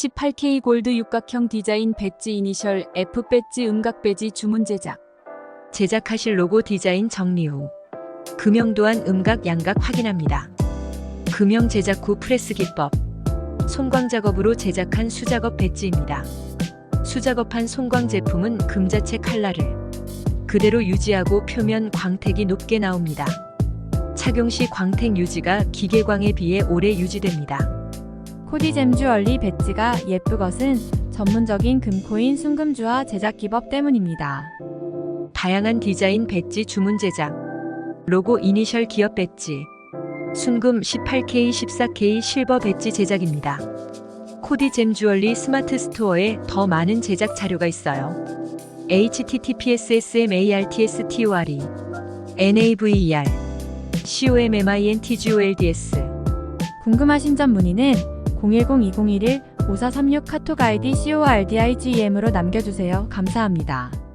18K 골드 육각형 디자인 배지 이니셜 F 배지 음각 배지 주문 제작. 제작하실 로고 디자인 정리 후 금형 도안 음각 양각 확인합니다. 금형 제작 후 프레스 기법 손광 작업으로 제작한 수작업 배지입니다. 수작업한 손광 제품은 금자체 칼라를 그대로 유지하고 표면 광택이 높게 나옵니다. 착용 시 광택 유지가 기계광에 비해 오래 유지됩니다. 코디 잼 주얼리 배지가 예쁘것은 전문적인 금코인 순금주와 제작 기법 때문입니다. 다양한 디자인 배지 주문 제작, 로고 이니셜 기업 배지, 순금 18K, 14K 실버 배지 제작입니다. 코디 잼 주얼리 스마트 스토어에 더 많은 제작 자료가 있어요. https smarts tor naver commintgolds 궁금하신 점 문의는 010-2011-5436 카톡 아이디 CORDIGM으로 남겨주세요. 감사합니다.